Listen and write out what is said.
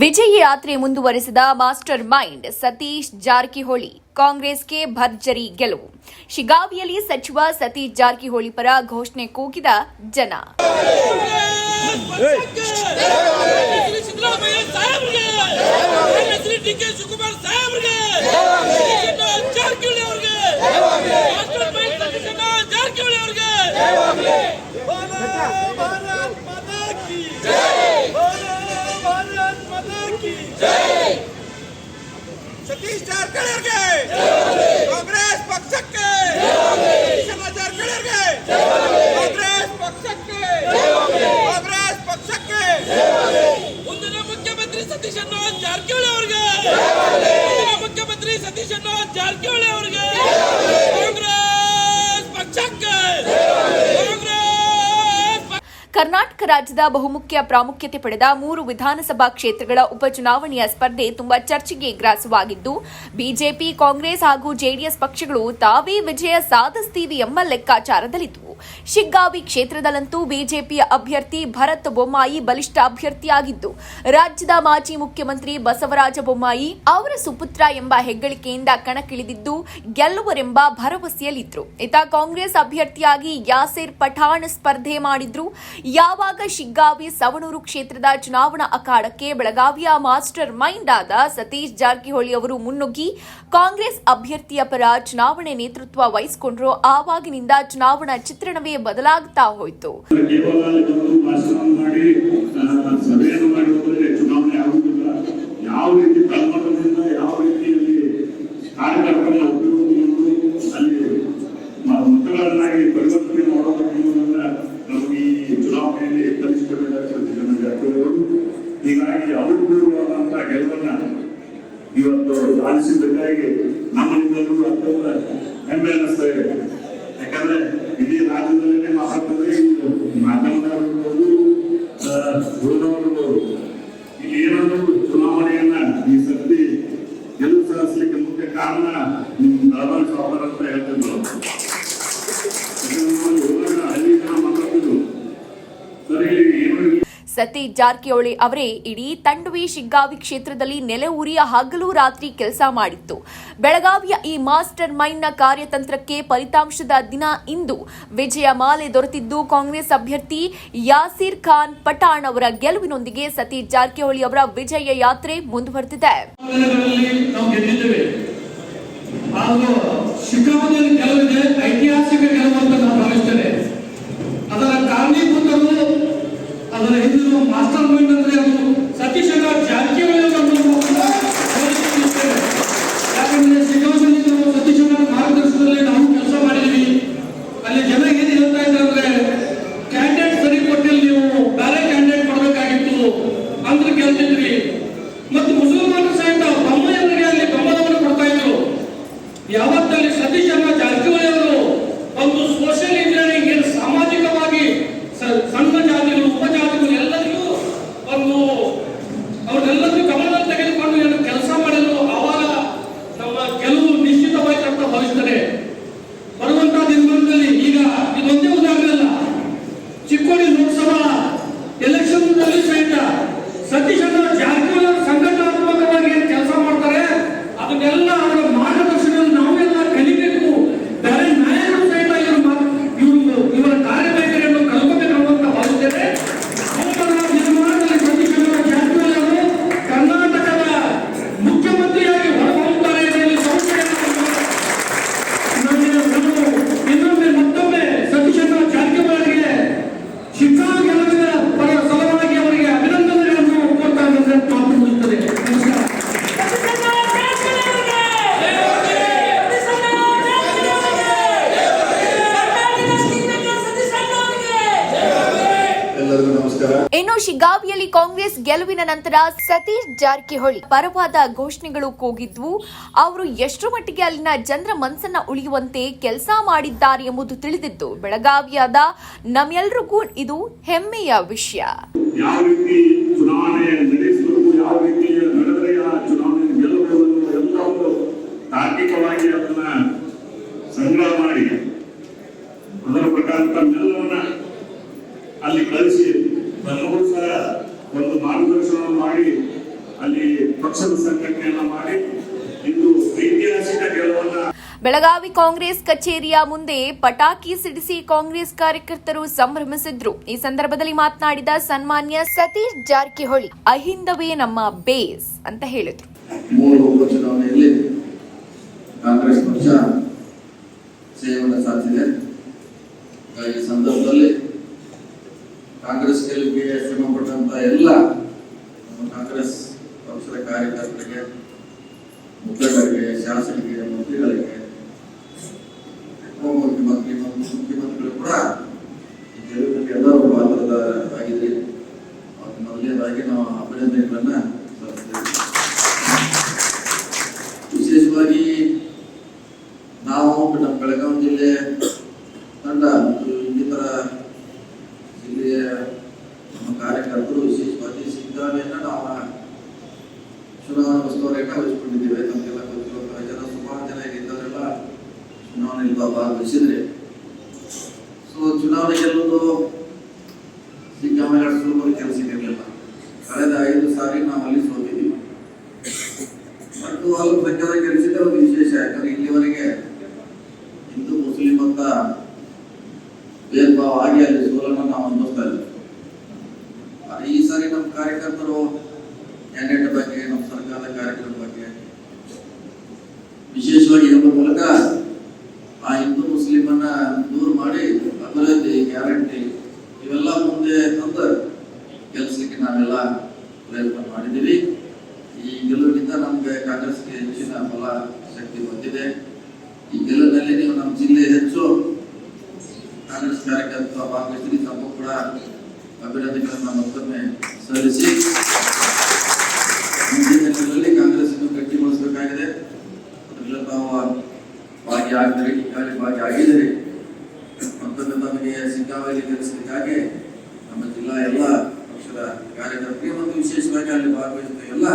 ವಿಜಯ ಯಾತ್ರೆ ಮುಂದುವರೆಸಿದ master mind Satish Jarkiholi, ಕಾಂಗ್ರೆಸ್ಗೆ ಭರ್ಜರಿ ಗೆಲುವು. ಶಿಗಾವಿಯಲ್ಲಿ ಸಚಿವ ಸತೀಶ್ ಜಾರಕಿಹೊಳಿ ಪರ ಘೋಷಣೆ ಕೂಗಿದ ಜನ ಸಾಹೇಬ್ರಿಗೆ ಸತೀಶಣ್ಣ ಜಾರಕಿಹೊಳಿ ಅವ್ರಿಗೆ ಮಾಸ್ಟರ್ ಮೈಂಡ್ ಸತೀಶಣ್ಣ ಜಾರಕಿಹೊಳಿ ಅವ್ರಿಗೆ ಭಾರತ್ ಮಾತಾ ಕಿ ಭಾರತ್ ಮಾತಾ ಕಿ ಸತೀಶ್ ಜಾರಕಿಹೊಳಿ ಅವ್ರಿಗೆ ಕಾಂಗ್ರೆಸ್ ಪಕ್ಷಕ್ಕೆ! ಜಾರಕಿಹೊಳಿ ಅವ್ರಿಗೆ ಕಾಂಗ್ರೆಸ್ ಪಕ್ಷಕ್ಕೆ! ಕಾಂಗ್ರೆಸ್ ಪಕ್ಷಕ್ಕೆ! ಮುಂದಿನ ಮುಖ್ಯಮಂತ್ರಿ ಸತೀಶಣ್ಣ ಜಾರಕಿಹೊಳಿ ಅವರಿಗೆ! ಮುಂದಿನ ಮುಖ್ಯಮಂತ್ರಿ ಸತೀಶಣ್ಣ ಜಾರಕಿಹೊಳಿ ಕರ್ನಾಟಕ ರಾಜ್ಯದ ಬಹುಮುಖ್ಯ ಪ್ರಾಮುಖ್ಯತೆ ಪಡೆದ ಮೂರು ವಿಧಾನಸಭಾ ಕ್ಷೇತ್ರಗಳ ಉಪಚುನಾವಣೆಯ ಸ್ಪರ್ಧೆ ತುಂಬಾ ಚರ್ಚೆಗೆ ಗ್ರಾಸವಾಗಿದ್ದು, ಬಿಜೆಪಿ, ಕಾಂಗ್ರೆಸ್ ಹಾಗೂ ಜೆಡಿಎಸ್ ಪಕ್ಷಗಳು ತಾವೇ ವಿಜಯ ಸಾಧಿಸ್ತೀವಿ ಎಂಬ ಲೆಕ್ಕಾಚಾರದಲ್ಲಿದ್ದವು ಶಿಗ್ಗಾವಿ ಕ್ಷೇತ್ರದಲ್ಲಂತೂ ಬಿಜೆಪಿಯ ಅಭ್ಯರ್ಥಿ ಭರತ್ ಬೊಮ್ಮಾಯಿ ಬಲಿಷ್ಠ ಅಭ್ಯರ್ಥಿಯಾಗಿದ್ದು, ರಾಜ್ಯದ ಮಾಜಿ ಮುಖ್ಯಮಂತ್ರಿ ಬಸವರಾಜ ಬೊಮ್ಮಾಯಿ ಅವರ ಸುಪುತ್ರ ಎಂಬ ಹೆಗ್ಗಳಿಕೆಯಿಂದ ಕಣಕ್ಕಿಳಿದಿದ್ದು, ಗೆಲ್ಲುವರೆಂಬ ಭರವಸೆಯಲ್ಲಿದ್ರು. ಇತ ಕಾಂಗ್ರೆಸ್ ಅಭ್ಯರ್ಥಿಯಾಗಿ ಯಾಸಿರ್ ಪಠಾಣ್ ಸ್ಪರ್ಧೆ ಮಾಡಿದ್ರು. ಯಾವಾಗ ಶಿಗ್ಗಾವಿ ಸವಣೂರು ಕ್ಷೇತ್ರದ ಚುನಾವಣಾ ಅಖಾಡಕ್ಕೆ ಬೆಳಗಾವಿಯ ಮಾಸ್ಟರ್ ಮೈಂಡ್ ಆದ ಸತೀಶ್ ಜಾರಕಿಹೊಳಿ ಅವರು ಮುನ್ನುಗ್ಗಿ, ಕಾಂಗ್ರೆಸ್ ಅಭ್ಯರ್ಥಿಯ ಪರ ಚುನಾವಣೆ ನೇತೃತ್ವ ವಹಿಸಿಕೊಂಡ್ರು. ಆವಾಗಿನಿಂದ ಚುನಾವಣಾ ಚಿತ್ರಣವೇ ಬದಲಾಗ್ತಾ ಹೋಯಿತು. ಇವತ್ತು ಸಾಧಿಸಿದ್ದಕ್ಕಾಗಿ ನಮ್ಮನಿಂದಲೂ ಅತ್ಯಂತ ಹೆಮ್ಮೆ ಅನ್ನಿಸ್ತಾ ಇದೆ ಯಾಕಂದ್ರೆ ಇಡೀ ರಾಜ್ಯದಲ್ಲೇ ಮಹಾತ್ಮರೇ ಮಾತನಾಡಿರ್ಬೋದು ಗುರುನವರಿರ್ಬೋದು ಇಲ್ಲಿ ಏನಾದರೂ ಚುನಾವಣೆಯನ್ನ ಈ ಸರ್ತಿ ಗೆಲುವು ಸಾಧಿಸಲಿಕ್ಕೆ ಮುಖ್ಯ ಕಾರಣ ನಿಮ್ಮ ನಳಬಾರ್ ಸಾಹೇಬರ್ ಅಂತ ಹೇಳ್ತಿದ್ರು. ಸತೀಶ್ ಜಾರಕಿಹೊಳಿ ಅವರೇ ಇಡೀ ತಂಡವಿ ಶಿಗ್ಗಾವಿ ಕ್ಷೇತ್ರದಲ್ಲಿ ನೆಲೆ ಉರಿಯ ಹಗಲು ರಾತ್ರಿ ಕೆಲಸ ಮಾಡಿತ್ತು. ಬೆಳಗಾವಿಯ ಈ ಮಾಸ್ಟರ್ ಮೈಂಡ್ನ ಕಾರ್ಯತಂತ್ರಕ್ಕೆ ಫಲಿತಾಂಶದ ದಿನ ಇಂದು. ವಿಜಯ ಮಾಲೆ ದೊರೆತಿದ್ದು ಕಾಂಗ್ರೆಸ್ ಅಭ್ಯರ್ಥಿ ಯಾಸೀರ್ ಖಾನ್ ಪಠಾಣ್ ಅವರ ಗೆಲುವಿನೊಂದಿಗೆ ಸತೀಶ್ ಜಾರಕಿಹೊಳಿ ಅವರ ವಿಜಯ ಯಾತ್ರೆ ಮುಂದುವರೆದಿದೆ. ಐತಿಹಾಸಿಕ ಅದರ ಹಿಂದಿರುವ ಮಾಸ್ಟರ್ ಮೈಂಡ್ ಇನ್ನು ಶಿಗ್ಗಾವಿಯಲ್ಲಿ ಕಾಂಗ್ರೆಸ್ ಗೆಲುವಿನ ನಂತರ ಸತೀಶ್ ಜಾರಕಿಹೊಳಿ ಪರವಾದ ಘೋಷಣೆಗಳು ಕೂಗಿದ್ವು. ಅವರು ಎಷ್ಟು ಮಟ್ಟಿಗೆ ಅಲ್ಲಿನ ಜನರ ಮನಸ್ಸನ್ನ ಉಳಿಯುವಂತೆ ಕೆಲಸ ಮಾಡಿದ್ದಾರೆ ಎಂಬುದು ತಿಳಿದಿದ್ದು ಬೆಳಗಾವಿಯಾದ ನಮ್ಮೆಲ್ರಿಗೂ ಇದು ಹೆಮ್ಮೆಯ ವಿಷಯ. ಯಾವ ರೀತಿ ನಮಗೂ ಸಹ ಒಂದು ಮಾರ್ಗದರ್ಶನ ಮಾಡಿ ಅಲ್ಲಿ ಪಕ್ಷದ ಸಂಘಟನೆಯನ್ನ ಮಾಡಿ ಇಂದು ಐತಿಹಾಸಿಕ ಗೆಲುವನ್ನ ಬೆಳಗಾವಿ ಕಾಂಗ್ರೆಸ್ ಕಚೇರಿಯ ಮುಂದೆ ಪಟಾಕಿ ಸಿಡಿಸಿ ಕಾಂಗ್ರೆಸ್ ಕಾರ್ಯಕರ್ತರು ಸಂಭ್ರಮಿಸಿದ್ರು. ಈ ಸಂದರ್ಭದಲ್ಲಿ ಮಾತನಾಡಿದ ಸನ್ಮಾನ್ಯ ಸತೀಶ್ ಜಾರಕಿಹೊಳಿ ಅಹಿಂದವೇ ನಮ್ಮ ಬೇಸ್ ಅಂತ ಹೇಳಿದ್ರು. ಮೂರು ಉಪಚುನಾವಣೆಯಲ್ಲಿ ಕಾಂಗ್ರೆಸ್ ಪಕ್ಷ ಜಯವನ್ನು ಸಾಧಿಸಿದೆ. ಈ ಸಂದರ್ಭದಲ್ಲಿ ಕಾಂಗ್ರೆಸ್ ಗೆಲುವಿಗೆ ಶ್ರಮಪಟ್ಟಂತ ಎಲ್ಲ ಕಾಂಗ್ರೆಸ್ ಪಕ್ಷದ ಕಾರ್ಯಕರ್ತರಿಗೆ, ಮುಖಂಡರಿಗೆ, ಶಾಸಕರಿಗೆ, ಮಂತ್ರಿಗಳಿಗೆ ಉಪಮುಖ್ಯಮಂತ್ರಿ ಮತ್ತು ಮುಖ್ಯಮಂತ್ರಿಗಳು ಕೂಡ ಗೆಲುವಿನಲ್ಲಿ ಎಲ್ಲರೂ ಆಗಿದೆ ಅವತ್ತು ಮೊದಲನೇದಾಗಿ ನಾವು ಅಭಿನಂದನೆಗಳನ್ನ ಸಲ್ಲಿಸ್ತೇವೆ ವಿಶೇಷವಾಗಿ ನಾವು ನಮ್ಮ ಬೆಳಗಾವಿ ಜಿಲ್ಲೆ ತಂಡ ಮತ್ತು ಇನ್ನಿತರ ಜಿಲ್ಲೆಯ ನಮ್ಮ ಕಾರ್ಯಕರ್ತರು ವಿಶೇಷವಾಗಿ ಸಿದ್ದಾಮೆಯನ್ನ ನಾವು ಚುನಾವಣಾ ಉಸ್ತುವಾರಿಯನ್ನ ವಹಿಸಿಕೊಂಡಿದ್ದೇವೆ ನಮಗೆಲ್ಲ ಗೊತ್ತಿರುವ ಜನ ಸುಮಾರು ಜನ ಇದ್ದವರೆಲ್ಲ ಚುನಾವಣೆಯಲ್ಲಿ ಭಾಗವಹಿಸಿದ್ರೆ. ಸೊ ಚುನಾವಣೆ ಗೆಲ್ಲುವುದು ಸಿದ್ದರಾಮಯ್ಯ ಕೆಲಸ ಇರಲಿಲ್ಲ ಕಳೆದ ಐದು ಸಾರಿ ನಾವು ಅಲ್ಲಿ ಸೋತಿದ್ದೀವಿ. ಮತ್ತು ಅಲ್ಪಸಂಖ್ಯಾತ ಗೆಲ್ಲಿಸಿದ್ರೆ ಒಂದು ವಿಶೇಷ, ಯಾಕಂದ್ರೆ ಇಲ್ಲಿವರೆಗೆ ಹಿಂದೂ, ಮುಸ್ಲಿಂ ಅಂತ ಭೇದ ಭಾವ ಆಗಿ ಅಲ್ಲಿ ಸೋಲನ್ನು ನಾವು ಅನುಭವಿಸ್ತಾ ಇದ್ದೀವಿ ಈ ಸಾರಿ ನಮ್ಮ ಕಾರ್ಯಕರ್ತರು ಕ್ಯಾಂಡಿಡೇಟ್ ಬಗ್ಗೆ, ನಮ್ಮ ಸರ್ಕಾರದ ಕಾರ್ಯಕ್ರಮದ ಬಗ್ಗೆ ವಿಶೇಷವಾಗಿ ಹೇಳುವ ಮೂಲಕ ಕಾಂಗ್ರೆಸ್ ಕಾರ್ಯಕರ್ತ ಭಾಗವಹಿಸಿ ತಪ್ಪು ಕೂಡ ಅಭಿನಂದನೆಗಳನ್ನು ಮತ್ತೊಮ್ಮೆ ಸಲ್ಲಿಸಿ. ಮುಂದಿನ ದಿನಗಳಲ್ಲಿ ಕಾಂಗ್ರೆಸ್ ಅನ್ನು ಗಟ್ಟಿಗೊಳಿಸಬೇಕಾಗಿದೆ. ಅದರಲ್ಲಿ ತಾವು ಭಾಗಿಯಾಗಿದ್ದರೆ ಈಗಾಗಲೇ ಭಾಗಿಯಾಗಿದ್ದೀರಿ ಮತ್ತೊಮ್ಮೆ ತಮಗೆ ಸಿಕ್ಕಾವಲ್ಲಿ ಗೆಲ್ಲಿಸಲಿಕ್ಕಾಗಿ ನಮ್ಮ ಜಿಲ್ಲಾ ಎಲ್ಲ ಪಕ್ಷದ ಕಾರ್ಯಕರ್ತರಿಗೆ ಮತ್ತು ವಿಶೇಷವಾಗಿ ಅಲ್ಲಿ ಭಾಗವಹಿಸಿದ ಎಲ್ಲ